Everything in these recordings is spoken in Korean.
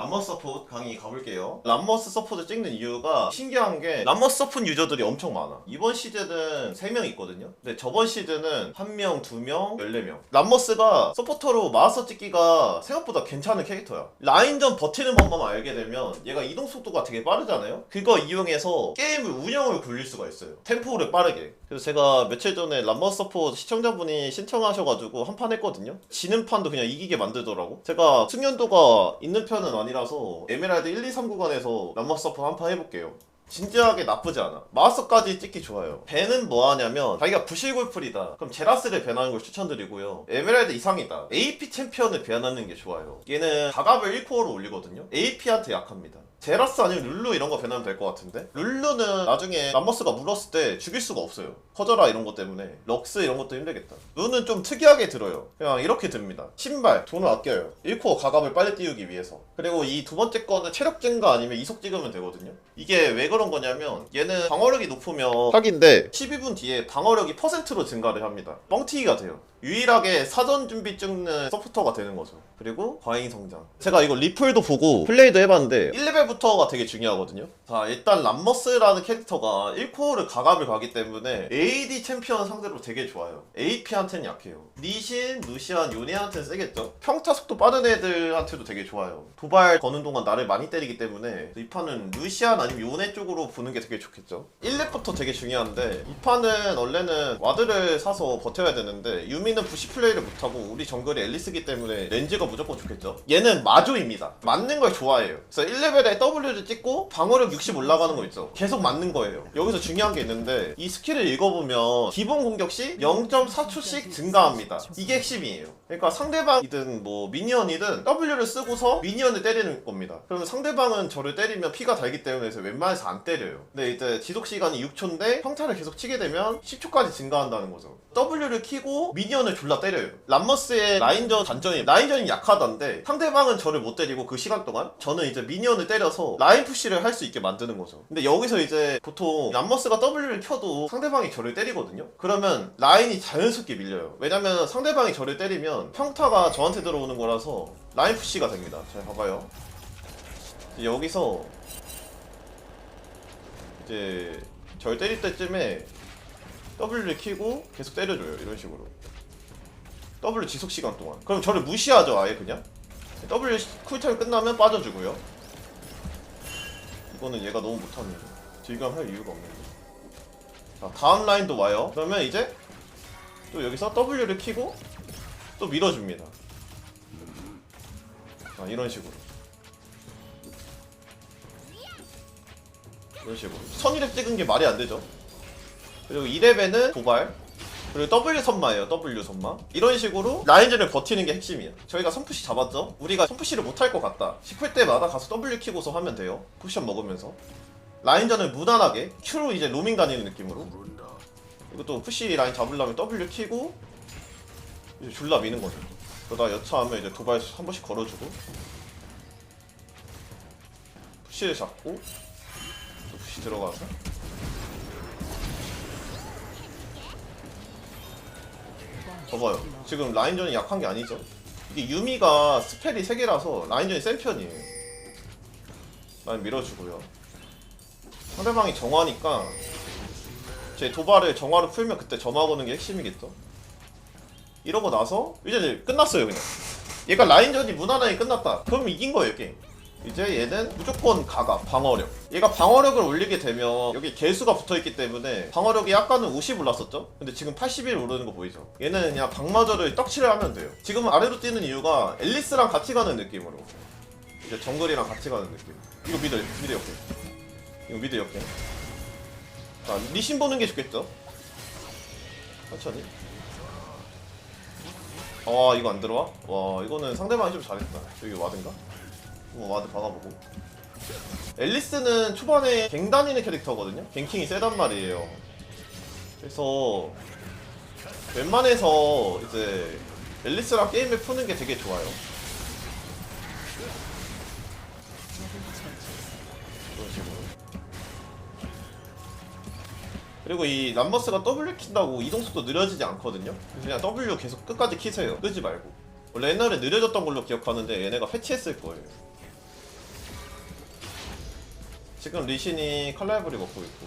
람머스 서포트 강의 가볼게요. 람머스 서포트 찍는 이유가 신기한 게 람머스 서포트 유저들이 엄청 많아. 이번 시즌은 3명 있거든요. 근데 저번 시즌은 1명, 2명, 14명. 람머스가 서포터로 마스터 찍기가 생각보다 괜찮은 캐릭터야. 라인전 버티는 법만 알게 되면 얘가 이동 속도가 되게 빠르잖아요. 그거 이용해서 게임을 운영을 굴릴 수가 있어요. 템포를 빠르게. 그래서 제가 며칠 전에 람머스 서포트 시청자분이 신청하셔가지고 한 판 했거든요. 지는 판도 그냥 이기게 만들더라고. 제가 숙련도가 있는 편은 아니 라서 에메랄드 1, 2, 3 구간에서 람머스 서포트 한판 해볼게요. 진지하게 나쁘지 않아. 마스터까지 찍기 좋아요. 밴은 뭐 하냐면 자기가 부실골풀이다. 그럼 제라스를 밴하는 걸 추천드리고요. 에메랄드 이상이다. AP 챔피언을 밴하는 게 좋아요. 얘는 가갑을 1코어로 올리거든요. AP한테 약합니다. 제라스 아니면 룰루 이런 거 밴하면 될 것 같은데? 룰루는 나중에 람머스가 물었을 때 죽일 수가 없어요. 커져라 이런 것 때문에. 럭스 이런 것도 힘들겠다. 룬은 좀 특이하게 들어요. 그냥 이렇게 듭니다. 신발, 돈을 아껴요. 1코어 가갑을 빨리 띄우기 위해서. 그리고 이 두 번째 거는 체력 증가 아니면 이속 찍으면 되거든요. 이게 왜 그런 거냐면 얘는 방어력이 높으면 사기인데 12분 뒤에 방어력이 퍼센트로 증가를 합니다. 뻥튀기가 돼요. 유일하게 사전 준비 찍는 서포터가 되는 거죠. 그리고 과잉 성장. 제가 이거 리플도 보고 플레이도 해봤는데 1레벨부터가 되게 중요하거든요. 자 일단 람머스라는 캐릭터가 1코어를 가갑을 가기 때문에 AD 챔피언 상대로 되게 좋아요. AP한테는 약해요. 리신, 루시안, 요네한테는 세겠죠. 평타 속도 빠른 애들한테도 되게 좋아요. 도발 거는 동안 나를 많이 때리기 때문에 이 판은 루시안 아니면 요네 쪽으로 보는 게 되게 좋겠죠. 1렙부터 되게 중요한데 이 판은 원래는 와드를 사서 버텨야 되는데 유미는 부시 플레이를 못하고 우리 정글이 앨리스기 때문에 렌즈가 무조건 좋겠죠. 얘는 마조입니다. 맞는 걸 좋아해요. 그래서 1레벨에 W를 찍고 방어력 60 올라가는 거 있죠. 계속 맞는 거예요. 여기서 중요한 게 있는데 이 스킬을 읽어보면 기본 공격 시 0.4초씩 증가합니다. 이게 핵심이에요. 그러니까 상대방이든 뭐 미니언이든 W를 쓰고서 미니언을 때리는 겁니다. 그러면 상대방은 저를 때리면 피가 달기 때문에 웬만해서 안 때려요. 근데 이제 지속 시간이 6초인데 평타를 계속 치게 되면 10초까지 증가한다는 거죠. W를 키고 미니언을 졸라 때려요. 람머스의 라인전 단점이 라인전이 약하다는데 상대방은 저를 못 때리고 그 시간 동안 저는 이제 미니언을 때려서 라인 푸시를 할 수 있게 만드는 거죠. 근데 여기서 이제 보통 람머스가 W를 켜도 상대방이 저를 때리거든요. 그러면 라인이 자연스럽게 밀려요. 왜냐면 상대방이 저를 때리면 평타가 저한테 들어오는 거라서 라인 푸시가 됩니다. 잘 봐봐요. 여기서 이제 절 때릴 때쯤에 W를 키고 계속 때려줘요. 이런 식으로. W 지속 시간 동안. 그럼 저를 무시하죠, 아예 그냥. W 쿨타임 끝나면 빠져주고요. 이거는 얘가 너무 못하네. 질감할 이유가 없는데. 자, 다음 라인도 와요. 그러면 이제 또 여기서 W를 키고 또 밀어줍니다. 자, 이런 식으로. 이런 식으로. 선이랩 찍은 게 말이 안 되죠. 그리고 2렙에는 도발. 그리고 W 선마예요. W 선마. 이런 식으로 라인전을 버티는 게 핵심이에요. 저희가 선푸시 잡았죠? 우리가 선푸시를 못할 것 같다. 싶을 때마다 가서 W 키고서 하면 돼요. 쿠션 먹으면서. 라인전을 무난하게 Q로 이제 로밍 다니는 느낌으로. 이것도 푸시 라인 잡으려면 W 키고 이제 졸라 미는 거죠. 그러다 여차하면 이제 도발 한 번씩 걸어주고 푸시를 잡고 또 푸시 들어가서 봐봐요. 지금 라인전이 약한 게 아니죠. 이게 유미가 스펠이 3개라서 라인전이 센 편이에요. 라인 밀어주고요. 상대방이 정화니까 제 도발을 정화로 풀면 그때 점화거는 게 핵심이겠죠. 이러고 나서 이제 끝났어요 그냥. 얘가 라인전이 무난하게 끝났다. 그럼 이긴 거예요 게임. 이제 얘는 무조건 가가 방어력. 얘가 방어력을 올리게 되면 여기 개수가 붙어있기 때문에 방어력이 아까는 50 올랐었죠? 근데 지금 81 오르는 거 보이죠? 얘는 그냥 방마저를 떡칠을 하면 돼요. 지금 아래로 뛰는 이유가 앨리스랑 같이 가는 느낌으로. 이제 정글이랑 같이 가는 느낌. 이거 미드 미드 옆에. 이거 미드 옆에. 자 리신 보는 게 좋겠죠? 천천히. 아 이거 안 들어와? 와 이거는 상대방이 좀 잘했다. 여기 와든가? 어, 와드 박아보고. 앨리스는 초반에 갱 다니는 캐릭터거든요? 갱킹이 세단 말이에요. 그래서 웬만해서 이제 앨리스랑 게임을 푸는 게 되게 좋아요. 그리고 이 람버스가 W 킨다고 이동속도 느려지지 않거든요? 그냥 W 계속 끝까지 키세요. 끄지 말고. 원래 옛날에 느려졌던 걸로 기억하는데 얘네가 패치했을 거예요. 지금 리신이 칼날브리 먹고 있고.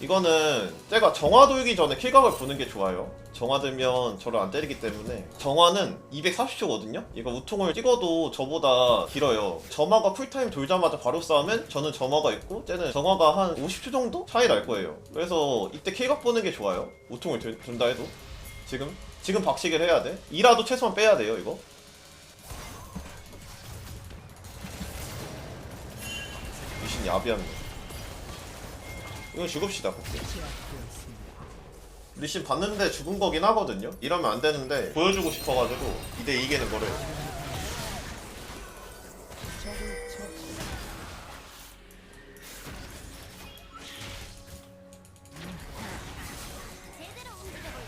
이거는 제가 정화 돌기 전에 킬각을 보는 게 좋아요. 정화 들면 저를 안 때리기 때문에. 정화는 240초거든요? 이거 우통을 찍어도 저보다 길어요. 점화가 풀타임 돌자마자 바로 싸우면 저는 점화가 있고 쟤는 정화가 한 50초 정도 차이 날 거예요. 그래서 이때 킬각 보는 게 좋아요. 우통을 들- 든다 해도. 지금? 지금 박식을 해야 돼? 이라도 최소한 빼야 돼요 이거 미신 야비합니다 이건 죽읍시다 리신 봤는데 죽은 거긴 하거든요? 이러면 안 되는데 보여주고 싶어가지고 2대 이기는 거를.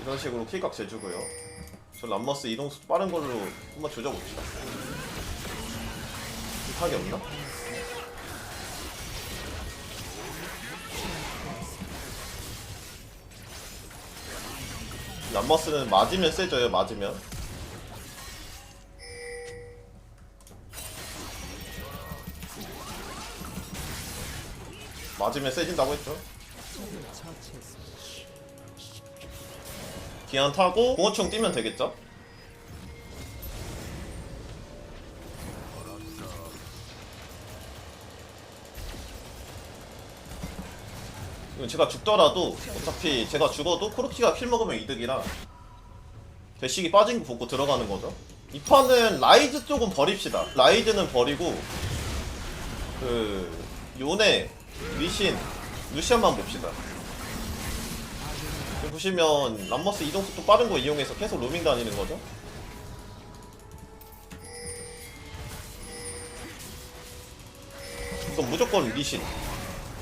이런 식으로 킬각 재주고요. 저 람머스 이동 속도 빠른 걸로 한번 조져봅시다. 비타기 없나? 람머스는 맞으면 세져요 맞으면 맞으면 세진다고 했죠 기한 타고 공어충 뛰면 되겠죠? 제가 죽더라도 어차피 제가 죽어도 코르키가 킬 먹으면 이득이라 대식이 빠진 거 보고 들어가는 거죠. 이 판은 라이즈 쪽은 버립시다. 라이즈는 버리고 그 요네, 리신, 루시안만 봅시다. 보시면 람머스 이동 속도 빠른 거 이용해서 계속 로밍 다니는 거죠. 이건 무조건 리신.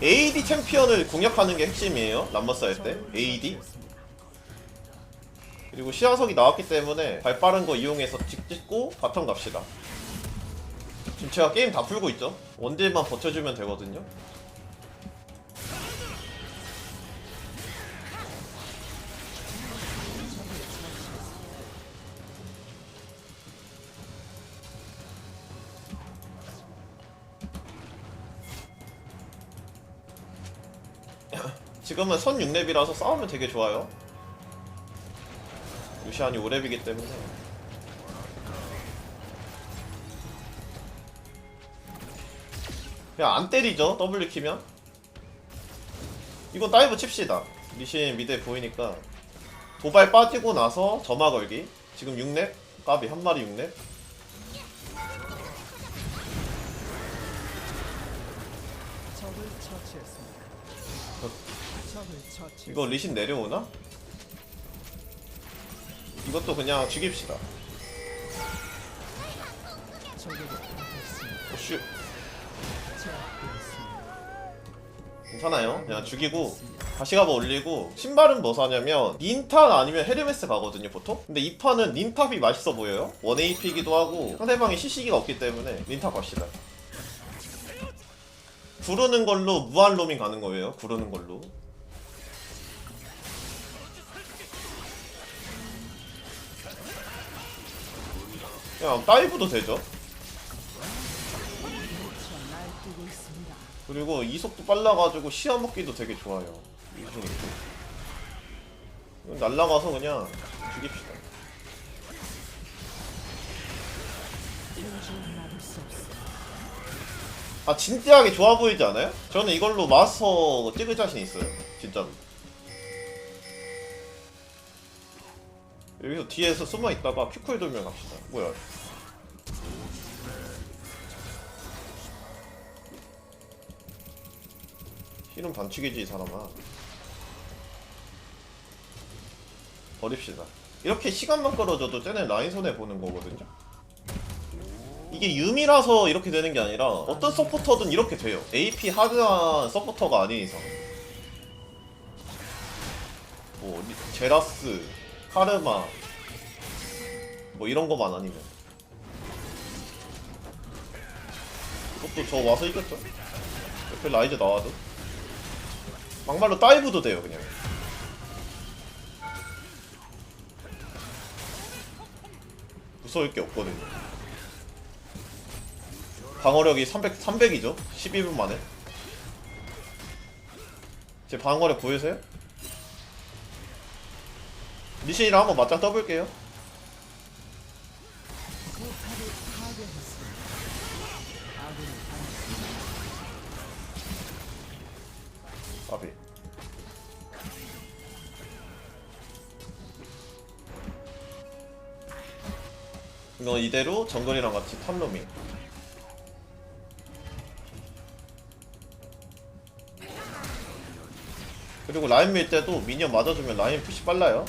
AD 챔피언을 공략하는 게 핵심이에요. 람머스 할 때. AD. 그리고 시야석이 나왔기 때문에 발 빠른 거 이용해서 직 찍고 바텀 갑시다. 지금 제가 게임 다 풀고 있죠? 원딜만 버텨주면 되거든요. 지금은 선 6렙이라서 싸우면 되게 좋아요. 루시안이 5렙이기 때문에. 그냥 안 때리죠 W 키면. 이건 다이브 칩시다. 리신 미드에 보이니까. 도발 빠지고 나서 점화 걸기. 지금 6렙? 까비 한 마리 6렙? 적을 처치했습니다. 이거 리신 내려오나? 이것도 그냥 죽입시다. 오슈 제압되었습니다. 괜찮아요. 그냥 죽이고 다시 가봐 올리고 신발은 뭐 사냐면 닌탑 아니면 헤르메스 가거든요 보통. 근데 이 판은 닌탑이 맛있어 보여요. 1AP이기도 하고 상대방이 CC기가 없기 때문에 닌탑 갑시다. 구르는 걸로 무한 로밍 가는 거예요. 구르는 걸로. 그냥 다이브도 되죠. 그리고 이속도 빨라가지고 시야 먹기도 되게 좋아요. 날라가서 그냥 죽입시다. 아 진지하게 좋아 보이지 않아요? 저는 이걸로 마스터 찍을 자신 있어요. 진짜로. 여기서 뒤에서 숨어 있다가 큐쿨 돌면 갑시다. 뭐야? 힐은 반칙이지 이 사람아. 버립시다. 이렇게 시간만 끌어줘도 쟤네 라인 손해 보는 거거든요. 이게 유미라서 이렇게 되는 게 아니라 어떤 서포터든 이렇게 돼요. AP 하드한 서포터가 아닌 이상. 뭐 리- 제라스, 카르마 뭐 이런 거만 아니면 이것도 저 와서 이겼죠. 옆에 라이즈 나와도 막말로 다이브도 돼요 그냥. 무서울 게 없거든요. 방어력이 300, 300이죠 12분 만에 제 방어력 보이세요? 리신이랑 한번 맞짱 떠볼게요. 아비. 이거 이대로 정글이랑 같이 탑로밍. 그리고 라인 밀 때도 미니언 맞아주면 라인 푸시 빨라요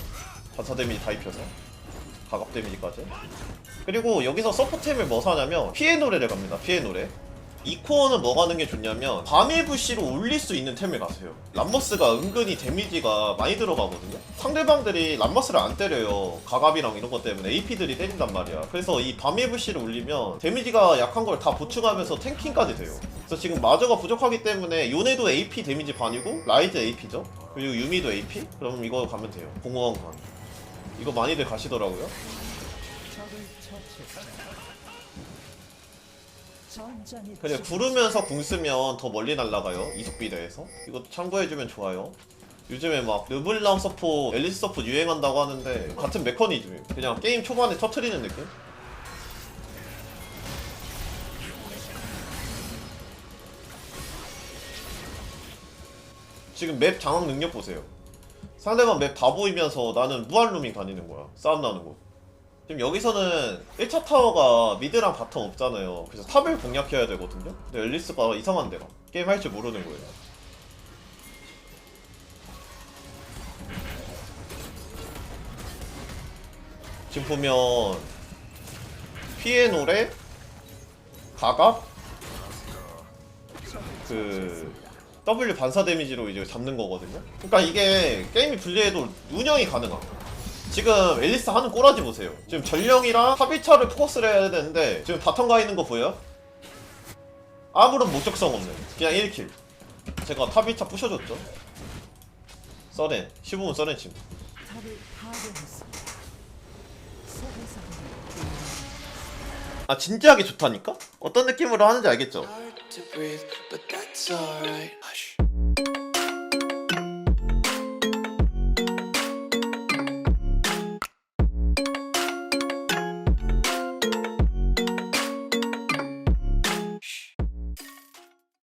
반사 데미지 다 입혀서. 가갑 데미지까지. 그리고 여기서 서포템을 뭐 사냐면 피해 노래를 갑니다. 피해 노래. 이 코어는 뭐 가는 게 좋냐면 밤의 부시로 올릴 수 있는 템을 가세요. 람머스가 은근히 데미지가 많이 들어가거든요. 상대방들이 람머스를 안 때려요. 가갑이랑 이런 것 때문에 AP들이 때린단 말이야. 그래서 이 밤의 부시를 올리면 데미지가 약한 걸 다 보충하면서 탱킹까지 돼요. 그래서 지금 마저가 부족하기 때문에 요네도 AP 데미지 반이고 라이즈 AP죠. 그리고 유미도 AP? 그럼 이거 가면 돼요. 공허한 관 이거 많이들 가시더라고요. 근데 구르면서 궁 쓰면 더 멀리 날아가요 이속 비례해서. 이거 참고해주면 좋아요. 요즘에 막 르블랑 서포, 앨리스 서포 유행한다고 하는데 같은 메커니즘. 그냥 게임 초반에 터트리는 느낌? 지금 맵 장악 능력 보세요 상대방 맵 다 보이면서 나는 무한 루밍 다니는 거야 싸움 나는 거 지금 여기서는 1차 타워가 미드랑 바텀 없잖아요. 그래서 탑을 공략해야 되거든요. 근데 앨리스가 이상한 데가 게임 할 줄 모르는 거예요. 지금 보면 피해 노래 가각 그 W 반사 데미지로 이제 잡는 거거든요. 그러니까 이게 게임이 불리해도 운영이 가능함. 지금 앨리스 하는 꼬라지 보세요. 지금 전령이랑 합의차를 포커스를 해야 되는데 지금 바텀 가 있는 거 보여요? 아무런 목적성 없는 그냥 1킬. 제가 탑 1차 부셔줬죠. 써렌 15분 써렌 침. 아 진지하게 좋다니까? 어떤 느낌으로 하는지 알겠죠?